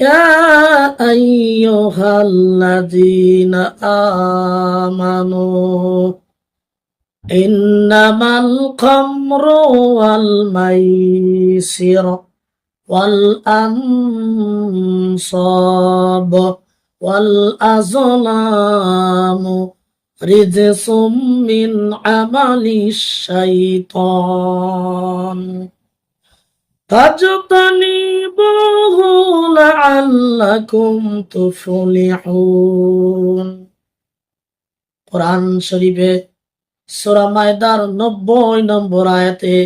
يا أيها الذين آمنوا إنما الخمر والميسر والأنصاب والأزلام رجس من عمل الشيطان فاجتنبوه লাআল্লাকুম তুফলিহুন কোরআন শরীফে সূরা মায়দার 90 নম্বর আয়াতে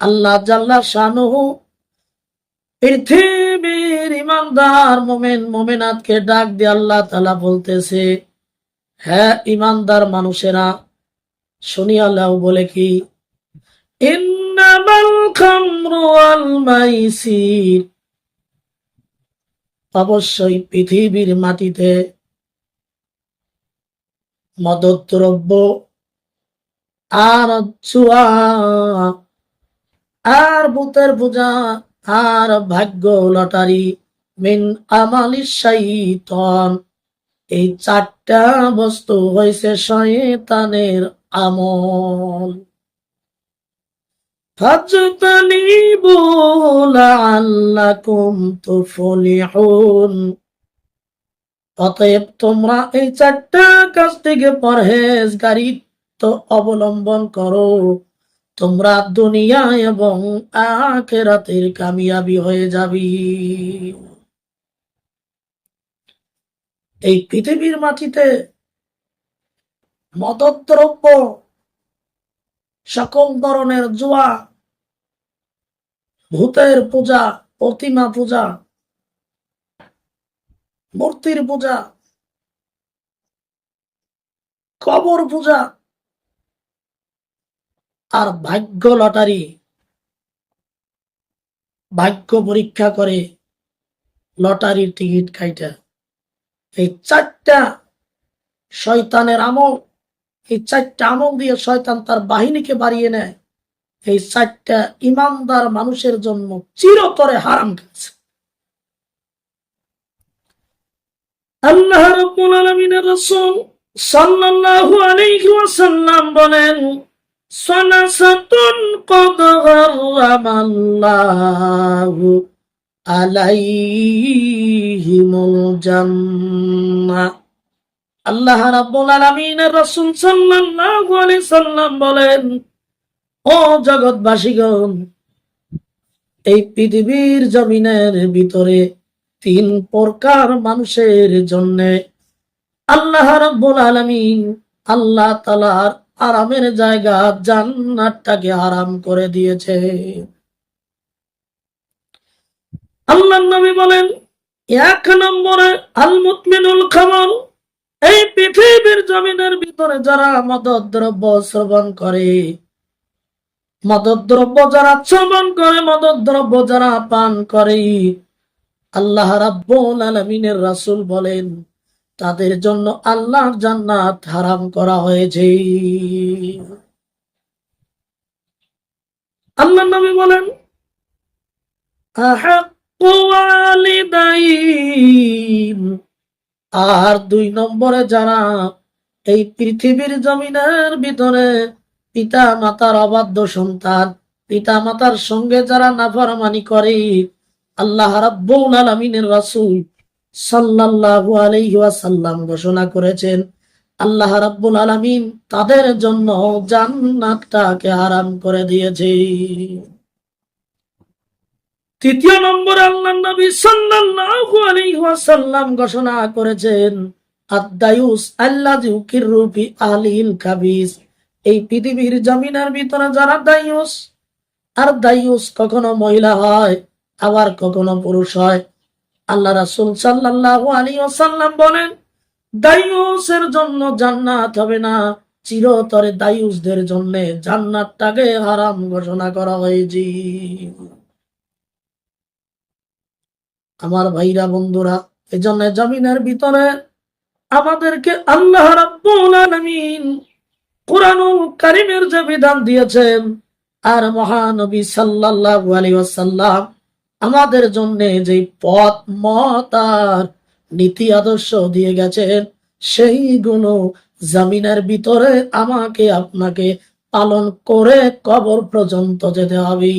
আল্লাহ জাল্লা শানুহু পৃথিবীর ইমানদার মোমেন মোমেনাথকে ডাক দিয়ে আল্লাহ তালা বলতেছে হ্যাঁ ইমানদার মানুষেরা শুনিয়া লাও বলে কি, ইন্নামাল খামরু আল মাইসির। অবশ্যই পৃথিবীর মাটিতে মদদ্রব্য আর জুয়া আর ভূতের পূজা, আর ভাগ্য লটারি, মিন আমালি শাইতন। এই চারটা বস্তু হয়েছে শয়তানের আমল। فاجتنبوا لعلكم تفلحون অতএব তোমরা এই চারটা কাজ থেকে পরহেজগারি তো অবলম্বন করো তোমরা দুনিয়া এবং আখেরাতের কামিয়াবি হয়ে যাবি এই পৃথিবীর মাটিতে মদদ্রব্য সকল ধরনের জুয়া, ভূতের পূজা, প্রতিমা পূজা, মূর্তির পূজা, কবর পূজা আর ভাগ্য লটারি, ভাগ্য পরীক্ষা করে লটারির টিকিট খাইটা এই চারটা শয়তানের আমল এই চারটা আমল দিয়ে শয়তান তার বাহিনীকে বাড়িয়ে নেয়। এই চারটা ইমানদার মানুষের জন্য চিরতরে হারাম করেছে আল্লাহ আলাইহিমুল জান্নাহ। আল্লাহ রাব্বুল রাসূল সাল্লাল্লাহু আলাইহি সাল্লাম বলেন, ও জগৎবাসীগণ, এই পৃথিবীর জমিনের ভিতরে তিন প্রকার মানুষের জন্য আল্লাহ রাব্বুল আলামিন আল্লাহ তাআলার আরামের জায়গা জান্নাতটাকে আরাম করে দিয়েছে। আল্লাহ নবী বলেন, এক নম্বরে আল মুতমিনুল খামর এই পৃথিবীর জমিনের ভিতরে যারা মদদ্রব্য শ্রবণ করে, মদদ্রব্য যারা শ্রবণ করে, মদদ্রব্য যারা পান করে, আল্লাহ রাব্বুল আলামিনের রাসূল বলেন, তাদের জন্য আল্লাহর জান্নাত হারাম করা হয়েছে। আল্লাহ নবী বলেন, আহাক্কু ওয়ালিদাইন আর দুই নম্বরে যারা এই পৃথিবীর জমিনের ভিতরে পিতা মাতার অবাধ্য সন্তান। পিতা মাতার সঙ্গে যারা নাফরমানি করে, আল্লাহ রাব্বুল আলামিনের রাসূল সাল্লাল্লাহু ঘোষণা করেছেন, আল্লাহ রাব্বুল আলামিন তাদের জন্য জান্নাতটাকে হারাম করে দিয়েছে। তৃতীয় নম্বর আল্লাহ নবী সাল্লাল্লাহু আলাইহি ওয়াসাল্লাম ঘোষণা করেছেন আহলিল কাবিস। এই পৃথিবীর ভিতরে যারা দায়ুস, আর দায়ুস কখনো মহিলা হয়, আবার কখনো পুরুষ হয়। আল্লাহ রাসূল সাল্লাল্লাহু আলাইহি ওয়াসাল্লাম বলেন, দায়ুসের জন্য জান্নাত হবে না, চিরতরে দায়ুসদের জন্য জান্নাতটাকে হারাম ঘোষণা করা হয়েছে। আমার ভাইরা বন্ধুরা, এজন্য জমিনের ভিতরে আমাদেরকে আল্লাহ রাব্বুল আলামিন যে বিধান দিয়েছেন, আর মহানবী সাল্লাল্লাহু আলাইহি আমাদের জন্য যে পথ, মত আর নীতি আদর্শ দিয়ে গেছেন, সেইগুলো জামিনের ভিতরে আমাকে আপনাকে পালন করে কবর পর্যন্ত যেতে হবে।